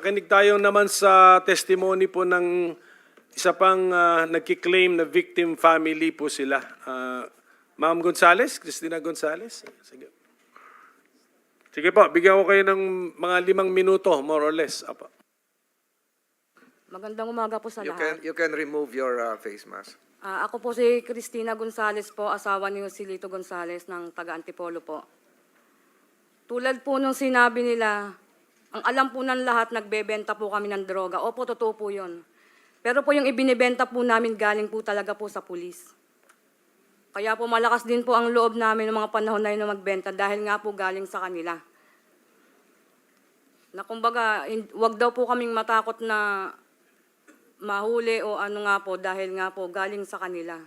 Kinig tayo naman sa testimony po ng isa pang uh, nagkiklaim na victim family po sila. Ah, Ma'am Gonzales, Christina Gonzales. Sige. Sige po, bigyan ko kayo ng mga limang minuto, more or less. Apa. Magandang umaga po sa You can, lahat. you can remove your uh, face mask. Ah, ako po si Cristina Gonzales po, asawa ni Joselito Gonzales ng taga Antipolo po. Tulad po nung sinabi nila, ang alam po ng lahat, nagbebenta po kami ng droga. Opo, totoo po yun. Pero po yung ibinibenta po namin galing po talaga po sa pulis. Kaya po malakas din po ang loob namin ng mga panahon na yun na magbenta dahil nga po galing sa kanila. Na kumbaga, wag daw po kaming matakot na mahuli o ano nga po dahil nga po galing sa kanila.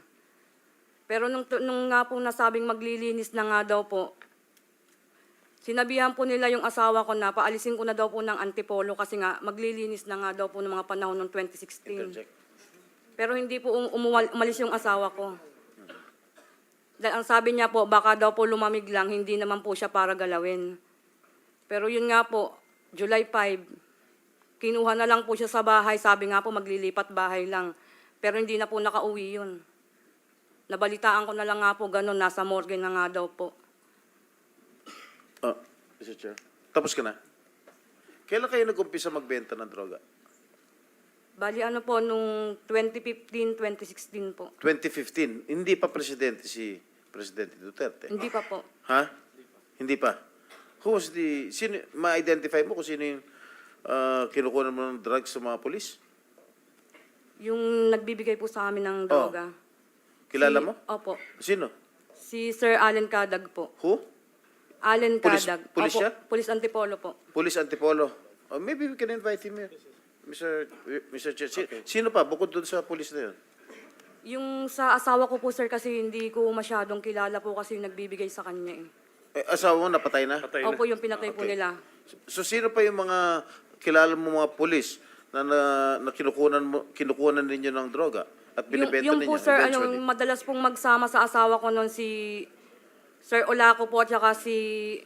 Pero nung, nung nga po nasabing maglilinis na nga daw po, sinabihan po nila yung asawa ko na paalisin ko na daw po ng antipolo kasi nga maglilinis na nga daw po ng mga panahon ng 2016. Pero hindi po um- umuwal- umalis yung asawa ko. Dahil ang sabi niya po, baka daw po lumamig lang, hindi naman po siya para galawin. Pero yun nga po, July 5, kinuha na lang po siya sa bahay. Sabi nga po, maglilipat bahay lang. Pero hindi na po nakauwi yun. Nabalitaan ko na lang nga po, ganun, nasa morgue na nga daw po. Oh, Mr. Chair. Tapos ka na. Kailan kayo nag-umpisa magbenta ng droga? Bali ano po, nung 2015, 2016 po. 2015. Hindi pa presidente si Presidente Duterte. Hindi pa po. Ha? Hindi pa. Who was the... Sino, ma-identify mo kung sino yung uh, kinukuha mo ng drugs sa mga polis? Yung nagbibigay po sa amin ng droga. Kilala Si- mo? Opo. Sino? Si Sir Allen Kadag po. Who? Allen Pulis- Kadag. pulis Opo, siya? Pulis Antipolo po. Police Antipolo. Oh, maybe we can invite him here. Mr. Mr. Chair. Si- Sino pa? Bukod doon sa police na yun. Yung sa asawa ko po, sir, kasi hindi ko masyadong kilala po kasi yung nagbibigay sa kanya eh. Eh, asawa mo napatay na? Patay na. Opo, yung pinatay po Okay. nila. So sino pa yung mga kilala mo mga pulis na, na, na kinukunan, mo, kinukunan ninyo ng droga at Yung, binibenta yung ninyo po, sir, ano, eventually? madalas pong magsama sa asawa ko noon si Sir Olaco po at saka si...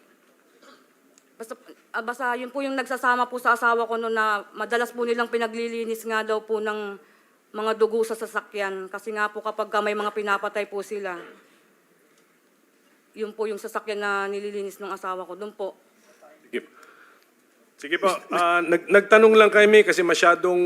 Basta, ah, basta yun po yung nagsasama po sa asawa ko noon na madalas po nilang pinaglilinis nga daw po ng mga dugo sa sasakyan. Kasi nga po kapag ka may mga pinapatay po sila, yun po yung sasakyan na nililinis ng asawa ko. Doon po. Sige. Sige po, ah, nag, nagtanong lang kami kasi masyadong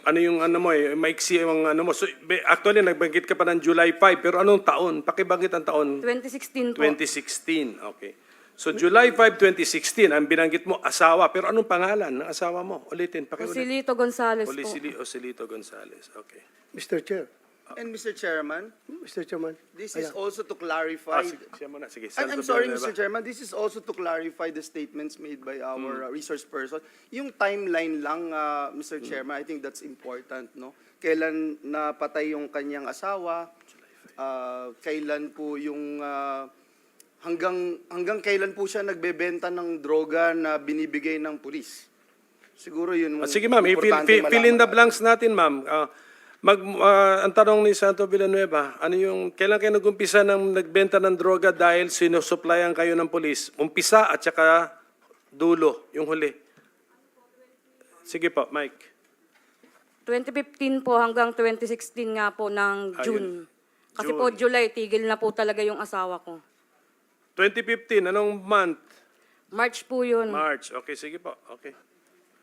ano yung ano mo eh, maiksi yung ano mo. So, actually, nagbanggit ka pa ng July 5, pero anong taon? Pakibanggit ang taon? 2016 po. 2016, okay. So July 5, 2016, ang binanggit mo, asawa. Pero anong pangalan ng asawa mo? Ulitin, pakiulit. Joselito Gonzales po. Olisili Osilito Gonzales, okay. Mr. Chair, And Mr. Chairman, Mr. Chairman. this is Ayan. also to Ah, clarify. sige, siya muna, sige. I'm, sorry, Villanueva. Mr. Chairman, this is also to clarify the statements made by our uh, resource person. Yung timeline lang, uh, Mr. Chairman, I think that's important, no? Kailan napatay yung kanyang asawa? Uh, kailan po yung uh, hanggang hanggang kailan po siya nagbebenta ng droga na binibigay ng pulis? Siguro yun. Ah, sige ma'am, i- fill, importante fill, fill in the malaman. blanks natin ma'am. Ah, mag, ah, ang tanong ni Santo Villanueva, ano yung, kailan kayo nag-umpisa ng nagbenta ng droga dahil sinusuplayan kayo ng polis? Umpisa at saka dulo, yung huli. Sige po, Mike. 2015 po hanggang 2016 nga po ng Ayun. June. Kasi po July, tigil na po talaga yung asawa ko. 2015, anong month? March po yun. March. Okay, sige po. Okay.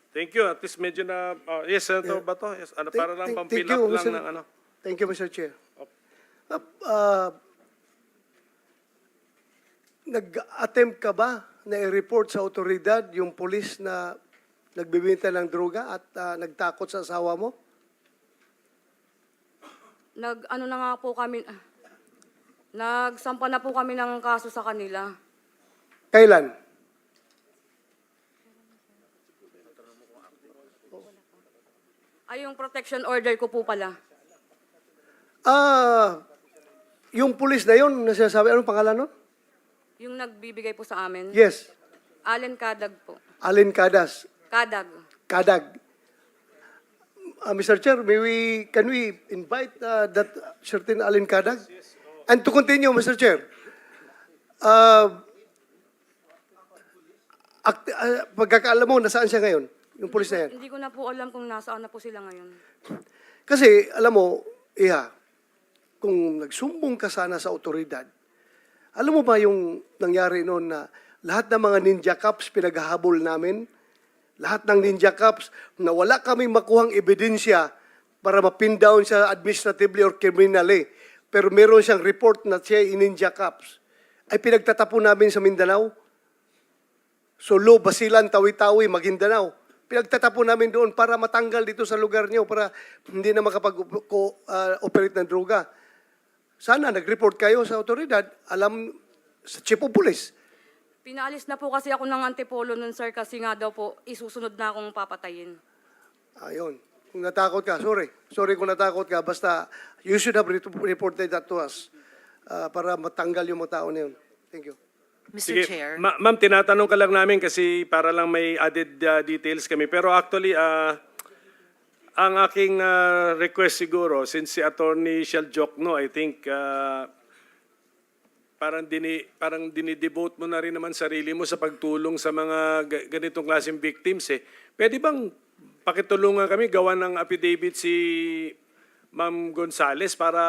Thank you. At least medyo na, ah, yes, Senator Bato. Yes, ano, para lang Thank- pang thank fill up you, lang Mr. ng ano. Thank you, Mr. Chair. Uh, uh, Nag-attempt ka ba na i-report sa otoridad yung polis na nagbibenta ng droga at uh, nagtakot sa asawa mo? Nag, ano na nga po kami, ah, nagsampa na po kami ng kaso sa kanila. Kailan? Ay, yung protection order ko po pala. Ah, yung polis na yun, na sinasabi, anong pangalan nun? Yung nagbibigay po sa amin. Yes, Allen Kadag po. Alin Cadas. Kadag. Kadag. Uh, Mr. Chair, may we, can we invite uh, that certain Alin Kadag? And to continue, Mr. Chair, uh, act, uh, pagkakaalam mo, nasaan siya ngayon? Yung pulis na yan. Hindi ko na po alam kung nasaan na po sila ngayon. Kasi, alam mo, Iha, kung nagsumbong ka sana sa otoridad, alam mo ba yung nangyari noon na lahat ng mga ninja cops pinaghahabol namin? Lahat ng ninja cops na wala kaming makuhang ebidensya para mapin down siya administratively or criminally. Pero meron siyang report na siya ay ninja cops. Ay pinagtatapo namin sa Mindanao. Solo, Basilan, Tawi-Tawi, Maguindanao. Pinagtatapo namin doon para matanggal dito sa lugar niyo para hindi na makapag-operate ng droga. Sana nag-report kayo sa otoridad, alam sa chief of police. Pinaalis na po kasi ako ng antipolo nun, sir, kasi nga daw po, isusunod na akong papatayin. Ayun. Kung natakot ka, sorry. Sorry kung natakot ka. Basta, you should have re- reported that to us ah, para matanggal yung mga tao na yun. Thank you. Mr. Chair. Ma- ma'am, tinatanong ka lang namin kasi para lang may added uh, details kami. Pero actually, ah, ang aking ah, request siguro, since si Attorney Shell Jokno, I think, ah, parang dini parang dinidevote mo na rin naman sarili mo sa pagtulong sa mga ga- ganitong klaseng victims eh. Pwede bang pakitulungan kami gawa ng affidavit si Ma'am Gonzales para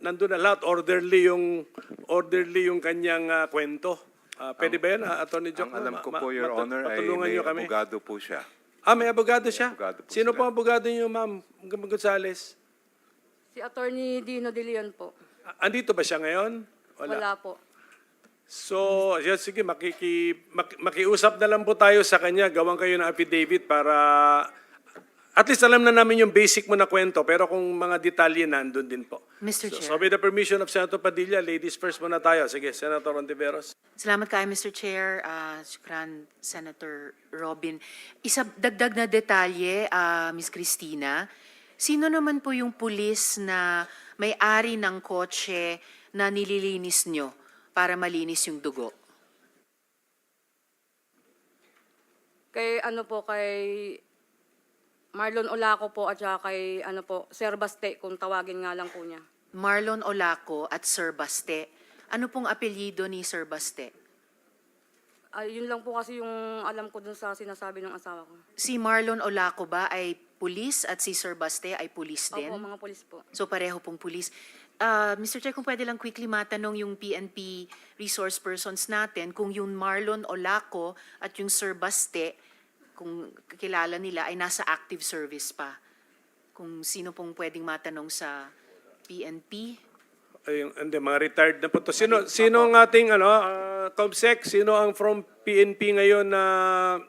nandun na lahat orderly yung orderly yung kanyang ah, kwento. Ah, pwede ba yan, ah, Attorney Jok? Ang alam ko po, Your Honor, ay may kami. abogado po siya. Ah, may abogado siya? abogado po Sino sila. po ang abogado niyo, Ma'am Gonzales? Si Attorney Dino De Leon po. Ah, Andito ba siya ngayon? Wala, po. So, yeah, sige, makiki, mak- makiusap na lang po tayo sa kanya. Gawan kayo ng affidavit para at least alam na namin yung basic mo na kwento. Pero kung mga detalye nandun din po. Mr. So, Chair. so with the permission of Senator Padilla, ladies first muna tayo. Sige, Senator Ontiveros. Salamat kayo, Mr. Chair. Uh, shukran, Senator Robin. Isa dagdag na detalye, ah, Ms. Cristina. Sino naman po yung pulis na may-ari ng kotse na nililinis nyo para malinis yung dugo? Kay ano po, kay Marlon Olaco po at saka kay ano po, Sir Baste, kung tawagin nga lang po niya. Marlon Olaco at Sir Baste. Ano pong apelyido ni Sir Baste? Ah, yun lang po kasi yung alam ko dun sa sinasabi ng asawa ko. Si Marlon Olaco ba ay pulis at si Sir Baste ay pulis din? Opo, mga polis po. So pareho pong pulis. Ah, Mr. Chair, kung pwede lang quickly matanong yung PNP resource persons natin, kung yung Marlon Olaco at yung Sir Baste, kung kilala nila, ay nasa active service pa. Kung sino pong pwedeng matanong sa PNP. Ayun, hindi, mga retired na po to. Sino, sino ang ating, ano, ah, Comsec, sino ang from PNP ngayon na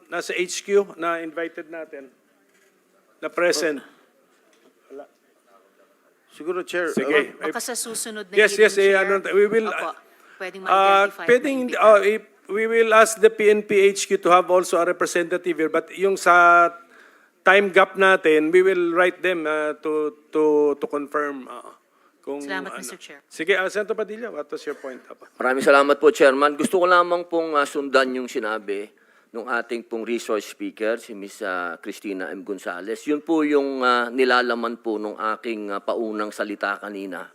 nasa HQ na invited natin? Na present? Siguro, Chair. Sige. Baka sa susunod na Yes, yes, eh, ano, we will, Opo, pwedeng Uh, ma-identify. at pwedeng, if, we will ask the PNP HQ to have also a representative here, but yung sa time gap natin, we will write them uh, to to to confirm uh, kung Salamat, ano. Mr. Chair. Sige, uh, Senator Padilla, what was your point? Apa? Maraming salamat po, Chairman. Gusto ko lamang pong ah, sundan yung sinabi ng ating pong resource speaker, si Ms. ah, Cristina M. Gonzales. Yun po yung ah, nilalaman po ng aking ah, paunang salita kanina.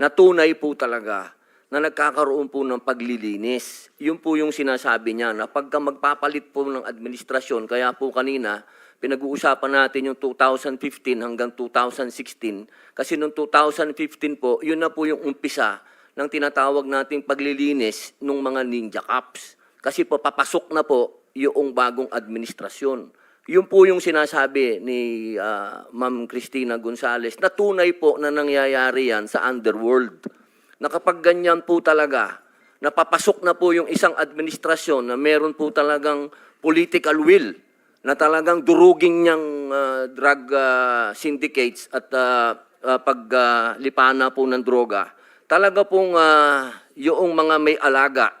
Na tunay po talaga na nagkakaroon po ng paglilinis. Yun po yung sinasabi niya na pagka magpapalit po ng administrasyon, kaya po kanina, pinag-uusapan natin yung 2015 hanggang 2016. Kasi noong 2015 po, yun na po yung umpisa ng tinatawag nating paglilinis ng mga ninja cops. Kasi po papasok na po yung bagong administrasyon. Yun po yung sinasabi ni ah, Ma'am Cristina Gonzales na tunay po na nangyayari yan sa underworld. Na kapag ganyan po talaga, napapasok na po yung isang administrasyon na meron po talagang political will na talagang duruging niyang ah, drug ah, syndicates at uh, paglipana po ng droga. Talaga pong ah, yung mga may alaga,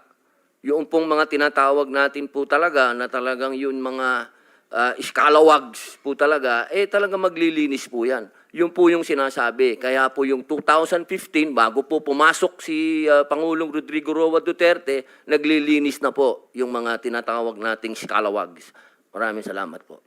yung pong mga tinatawag natin po talaga na talagang yun mga uh, iskalawags po talaga, eh talaga maglilinis po yan. Yun po yung sinasabi. Kaya po yung 2015, bago po pumasok si ah, Pangulong Rodrigo Roa Duterte, naglilinis na po yung mga tinatawag nating iskalawags. Maraming salamat po.